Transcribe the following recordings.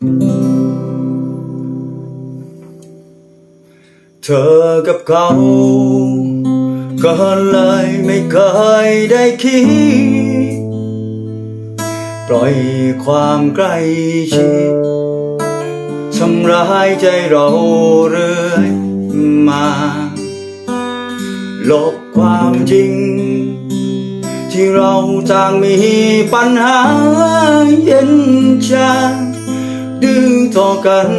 เธอกับเขา ก็เลยไม่เคยได้คิด ปล่อยความใกล้ชิดทำร้ายใจเราเรื่อยมา ลบความจริง ที่เราต่างมีปัญหาเย็นชา ต่อกัน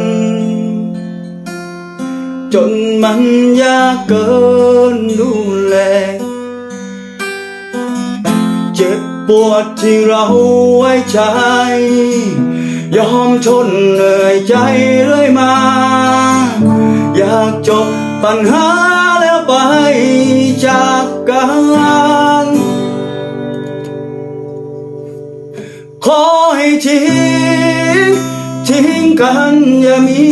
จนมันยากเกินดูแล เจ็บปวดที่เราไว้ใจ ยอมทนเหนื่อยใจเรื่อยมา อยากจบปัญหาแล้วไปจากกัน กันอย่ามี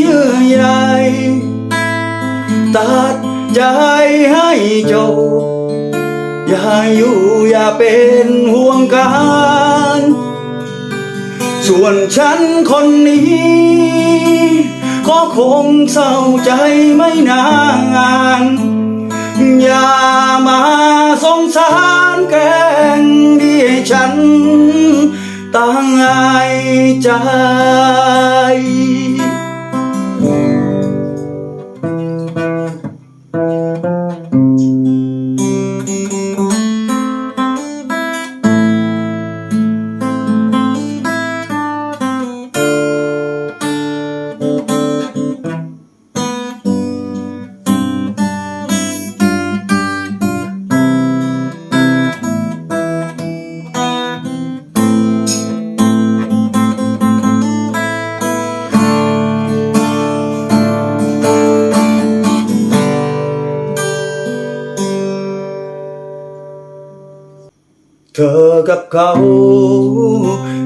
เยื่อใยตัดใจให้จบ อย่าอยู่อย่าเป็นห่วงกัน ส่วนฉันคนนี้ ก็คงเศร้าใจไม่นาน อย่ามา ใจ ธอกับเขา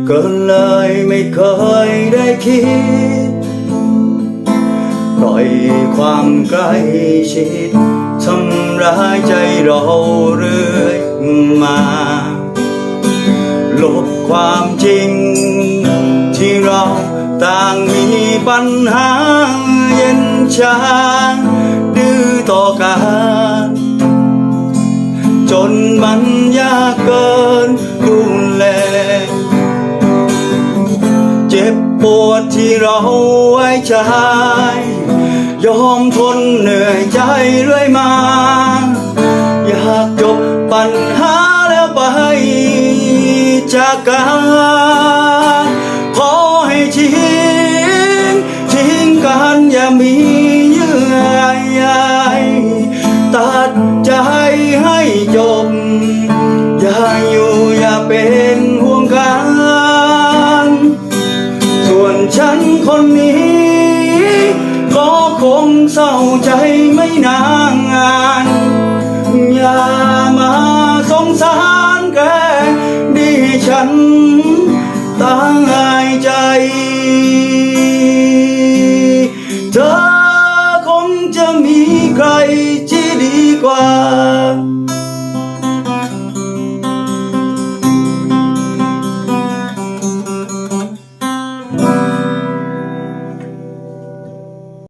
ก็เลยไม่เคยได้คิด ปล่อยความใกล้ชิดทำร้ายใจเราเรื่อยมา ลบความจริง ที่เราต่างมีปัญหาเย็นชาดื้อต่อกัน จนมัน ปวดที่เราไว้ใจ ยอมทนเหนื่อยใจเรื่อยมา อยากจบปัญหาแล้วไปจากกัน คนนี้ ก็คงเศร้าใจไม่นานอย่ามาสงสารแกดีฉันตั้งใจ เธอคงจะมีใครที่ดีกว่า